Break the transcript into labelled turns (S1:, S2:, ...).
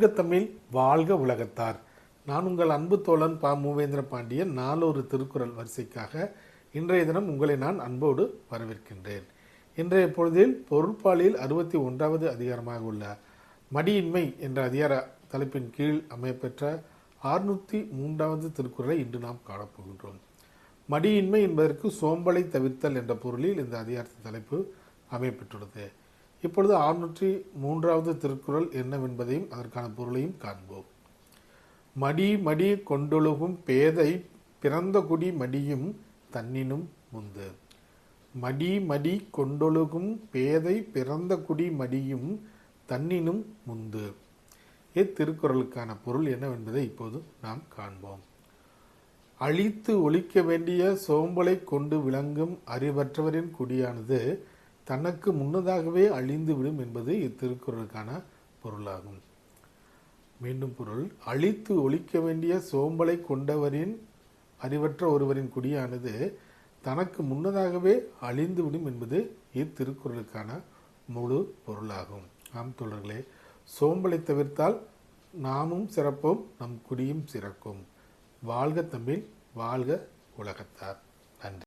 S1: வாழ்க தமிழ் வாழ்க உலகத்தார். நான் உங்கள் அன்பு தோழன் பா. மூவேந்திர பாண்டியன். நாலொரு திருக்குறள் வரிசைக்காக இன்றைய தினம் உங்களை நான் அன்போடு வரவேற்கின்றேன். இன்றைய பொழுதில் பொருட்பாலில் அறுபத்தி ஒன்றாவது அதிகாரமாக உள்ள மடியின்மை என்ற அதிகார தலைப்பின் கீழ் அமையப்பெற்ற ஆறுநூற்றி மூன்றாவது திருக்குறளை இன்று நாம் காணப்போகின்றோம். மடியின்மை என்பதற்கு சோம்பலை தவிர்த்தல் என்ற பொருளில் இந்த அதிகாரத்தின் தலைப்பு அமையப்பெற்றுள்ளது. இப்பொழுது ஆறுநூற்றி மூன்றாவது திருக்குறள் என்னவென்பதையும் அதற்கான பொருளையும் காண்போம். மடி மடி கொண்டொழுகும் பேதை பிறந்த குடி மடியும் தன்னினும் முந்து மடி மடி கொண்டொழுகும் பேதை பிறந்த குடி மடியும் தன்னினும் முந்து இத்திருக்குறளுக்கான பொருள் என்னவென்பதை இப்போது நாம் காண்போம். அழித்து ஒழிக்க வேண்டிய சோம்பலை கொண்டு விளங்கும் அறிவற்றவரின் குடியானது தனக்கு முன்னதாகவே அழிந்துவிடும் என்பது இத்திருக்குறளுக்கான பொருளாகும். மீண்டும் பொருள் அழித்து ஒழிக்க வேண்டிய சோம்பலை கொண்டவரின் அறிவற்ற ஒருவரின் குடியானது தனக்கு முன்னதாகவே அழிந்துவிடும் என்பது இத்திருக்குறளுக்கான முழு பொருளாகும். ஆம் தொடர்களே சோம்பலை தவிர்த்தால் நாமும் சிறப்போம் நம் குடியும் சிறக்கும். வாழ்க தமிழ் வாழ்க உலகத்தார். நன்றி.